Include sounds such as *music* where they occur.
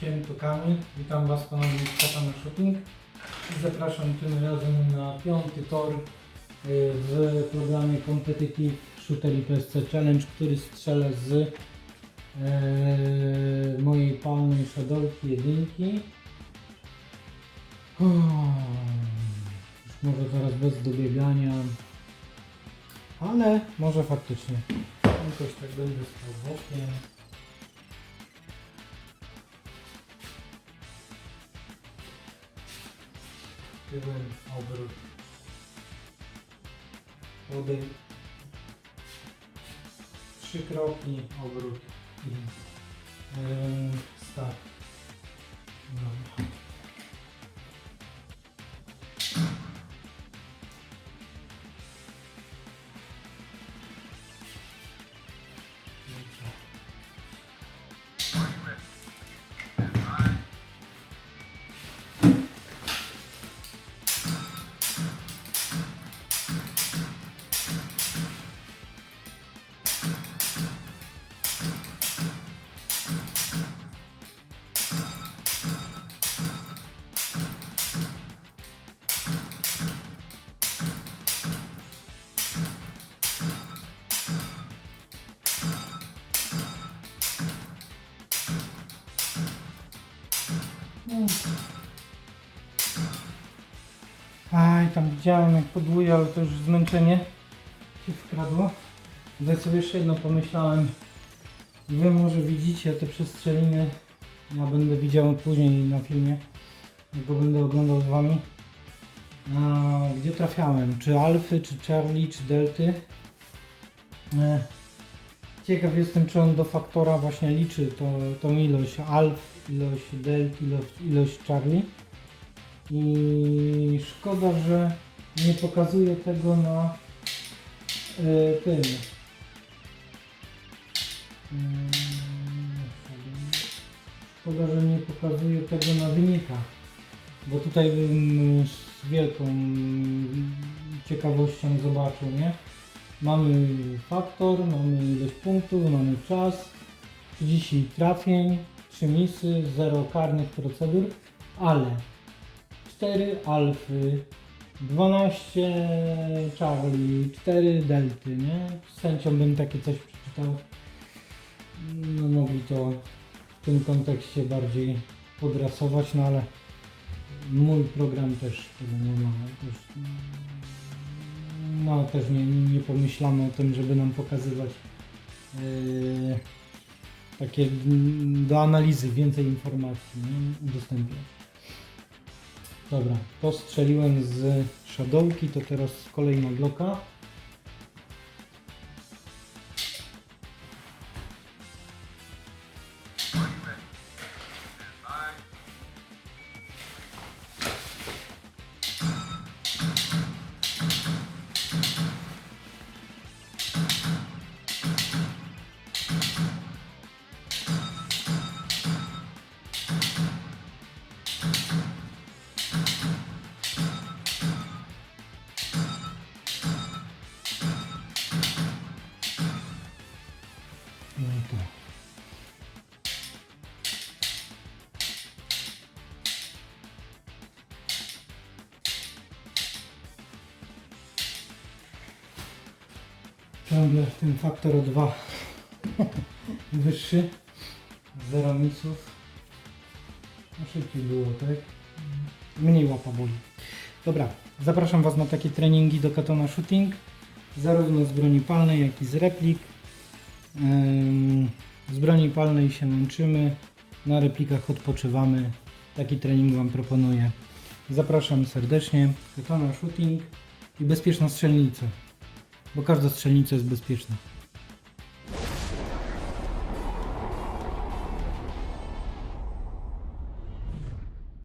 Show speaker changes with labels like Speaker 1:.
Speaker 1: Siemto Kamil, witam Was ponownie w Katana Shopping i zapraszam tym razem na piąty tor y, w programie Competitive Shooter i PSC Challenge, który strzelę z e, mojej palnej szadolki jedynki. Już może teraz bez dobiegania, ale może faktycznie. Jakoś tak będę stał bokiem. Tyłem, obrót, odejdź, trzy kroki, obrót i yy, start. Dobra. Aj, tam widziałem jak podłuję, ale to już zmęczenie się wkradło. Tutaj sobie jeszcze jedno pomyślałem. Wy może widzicie te przestrzeliny. Ja będę widział później na filmie, go będę oglądał z wami. A, gdzie trafiałem? Czy Alfy, czy Charlie, czy Delty? E, ciekaw jestem, czy on do faktora właśnie liczy to, tą ilość Alf, ilość Delt, ilość, ilość Charlie. I szkoda, że nie pokazuje tego na y, tym. Mm, Szkoda, że nie pokazuje tego na wynikach. Bo tutaj bym z wielką ciekawością zobaczył, nie? Mamy faktor, mamy ilość punktów, mamy czas, 30 trafień, 3 misy, 0 karnych procedur, ale 4 alfy, 12 Charlie, 4 delty, nie? Z chęcią bym takie coś przeczytał. No mogli to w tym kontekście bardziej podrasować, no ale mój program też tego nie ma. Też, no też nie, nie o tym, żeby nam pokazywać yy, takie do analizy więcej informacji, nie? udostępniać. Dobra, to strzeliłem z Shadowki, to teraz kolejna bloka. To. Ciągle ten faktor o 2 *laughs* wyższy. Zero misów. No szybciej było, tak? Mniej łapa boli. Dobra, zapraszam Was na takie treningi do Katona Shooting. Zarówno z broni palnej, jak i z replik. Z broni palnej się męczymy, na replikach odpoczywamy. Taki trening Wam proponuję. Zapraszam serdecznie. Katana Shooting i bezpieczna strzelnica. Bo każda strzelnica jest bezpieczna.